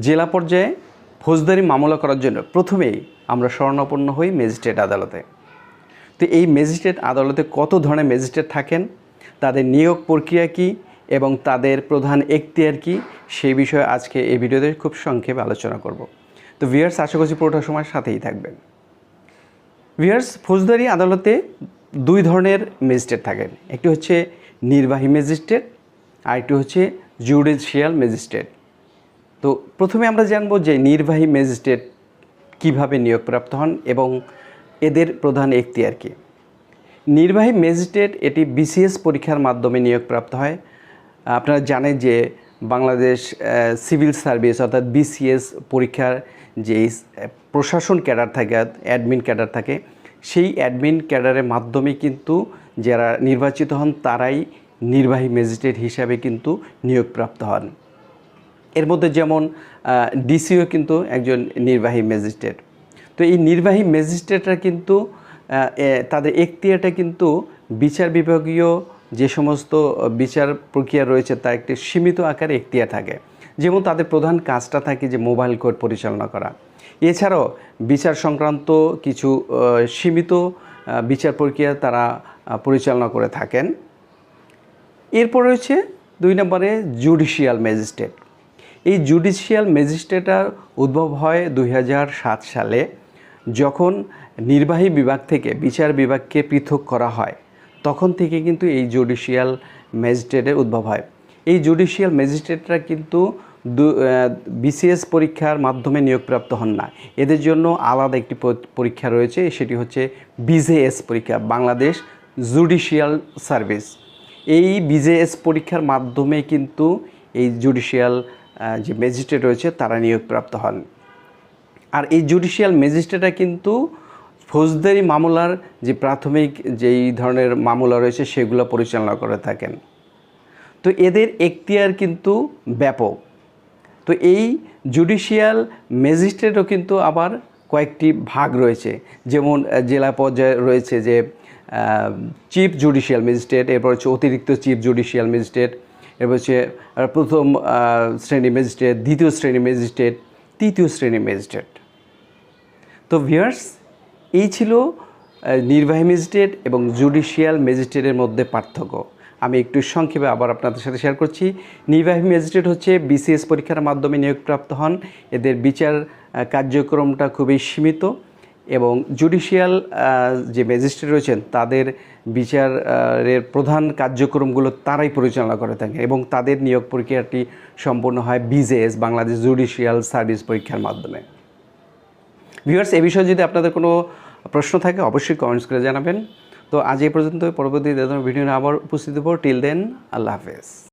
জেলা পর্যায়ে ফৌজদারি মামলা করার জন্য প্রথমেই আমরা স্বর্ণাপন্ন হই ম্যাজিস্ট্রেট আদালতে। তো এই ম্যাজিস্ট্রেট আদালতে কত ধরনের ম্যাজিস্ট্রেট থাকেন? তাদের নিয়োগ প্রক্রিয়া কী? এবং তাদের প্রধান এখতিয়ার কী? সেই বিষয়ে আজকে এই ভিডিওতে খুব সংক্ষেপে আলোচনা করব। তো ভিয়ার্স আশা করছি পুরোটা সময় সাথেই থাকবেন। ভিয়ার্স ফৌজদারি আদালতে দুই ধরনের ম্যাজিস্ট্রেট থাকেন। একটি হচ্ছে নির্বাহী ম্যাজিস্ট্রেট আর একটি হচ্ছে জুডিশিয়াল ম্যাজিস্ট্রেট। তো প্রথমে আমরা জানব যে নির্বাহী ম্যাজিস্ট্রেট কীভাবে নিয়োগপ্রাপ্ত হন এবং এদের প্রধান এখতিয়ার কী। নির্বাহী ম্যাজিস্ট্রেট এটি বিসিএস পরীক্ষার মাধ্যমে নিয়োগপ্রাপ্ত হয়। আপনারা জানেন যে বাংলাদেশ সিভিল সার্ভিস অর্থাৎ বিসিএস পরীক্ষার যে প্রশাসন ক্যাডার থাকে, অ্যাডমিন ক্যাডার থাকে, সেই অ্যাডমিন ক্যাডারের মাধ্যমে কিন্তু যারা নির্বাচিত হন, তারাই নির্বাহী ম্যাজিস্ট্রেট হিসাবে কিন্তু নিয়োগপ্রাপ্ত হন। এর মধ্যে যেমন ডিসিও কিন্তু একজন নির্বাহী ম্যাজিস্ট্রেট। তো এই নির্বাহী ম্যাজিস্ট্রেটরা কিন্তু তাদের এখতিয়ারটা কিন্তু বিচার বিভাগীয় যে সমস্ত বিচার প্রক্রিয়া রয়েছে তার একটি সীমিত আকারে এখতিয়ার থাকে। যেমন তাদের প্রধান কাজটা থাকে যে মোবাইল কোর্ট পরিচালনা করা। এছাড়াও বিচার সংক্রান্ত কিছু সীমিত বিচার প্রক্রিয়া তারা পরিচালনা করে থাকেন। এরপর রয়েছে দুই নম্বরে জুডিশিয়াল ম্যাজিস্ট্রেট। এই জুডিশিয়াল ম্যাজিস্ট্রেটার উদ্ভব হয় দু হাজার সাত সালে, যখন নির্বাহী বিভাগ থেকে বিচার বিভাগকে পৃথক করা হয়। তখন থেকে কিন্তু এই জুডিশিয়াল ম্যাজিস্ট্রেটের উদ্ভব হয়। এই জুডিশিয়াল ম্যাজিস্ট্রেটরা কিন্তু বিসিএস পরীক্ষার মাধ্যমে নিয়োগপ্রাপ্ত হন না। এদের জন্য আলাদা একটি পরীক্ষা রয়েছে, সেটি হচ্ছে বিজেএস পরীক্ষা, বাংলাদেশ জুডিশিয়াল সার্ভিস। এই বিজেএস পরীক্ষার মাধ্যমে কিন্তু এই জুডিশিয়াল যে ম্যাজিস্ট্রেট রয়েছে, তারা নিয়োগপ্রাপ্ত হন। আর এই জুডিশিয়াল ম্যাজিস্ট্রেটরা কিন্তু ফৌজদারি মামলার যে প্রাথমিক যেই ধরনের মামলা রয়েছে, সেগুলো পরিচালনা করে থাকেন। তো এদের এখতিয়ার কিন্তু ব্যাপক। তো এই জুডিশিয়াল ম্যাজিস্ট্রেটও কিন্তু আবার কয়েকটি ভাগ রয়েছে। যেমন জেলা পর্যায়ে রয়েছে যে চিফ জুডিশিয়াল ম্যাজিস্ট্রেট, এরপর হচ্ছে অতিরিক্ত চিফ জুডিশিয়াল ম্যাজিস্ট্রেট এরপর হচ্ছে প্রথম শ্রেণি ম্যাজিস্ট্রেট, দ্বিতীয় শ্রেণি ম্যাজিস্ট্রেট, তৃতীয় শ্রেণি ম্যাজিস্ট্রেট। তো ভিয়ার্স এই ছিল নির্বাহী ম্যাজিস্ট্রেট এবং জুডিশিয়াল ম্যাজিস্ট্রেটের মধ্যে পার্থক্য। আমি একটু সংক্ষেপে আবার আপনাদের সাথে শেয়ার করছি। নির্বাহী ম্যাজিস্ট্রেট হচ্ছে বিসিএস পরীক্ষার মাধ্যমে নিয়োগপ্রাপ্ত হন। এদের বিচার কার্যক্রমটা খুবই সীমিত। এবং জুডিশিয়াল যে ম্যাজিস্ট্রেট রয়েছেন, তাদের বিচারের প্রধান কার্যক্রমগুলো তারাই পরিচালনা করে থাকেন এবং তাদের নিয়োগ প্রক্রিয়াটি সম্পূর্ণ হয় বিজেএস বাংলাদেশ জুডিশিয়াল সার্ভিস পরীক্ষার মাধ্যমে। ভিউয়ার্স এ বিষয়ে যদি আপনাদের কোনো প্রশ্ন থাকে, অবশ্যই কমেন্টস করে জানাবেন। তো আজ এই পর্যন্ত, পরবর্তী ভিডিও আবার উপস্থিত হব। টিল দেন আল্লাহ হাফেজ।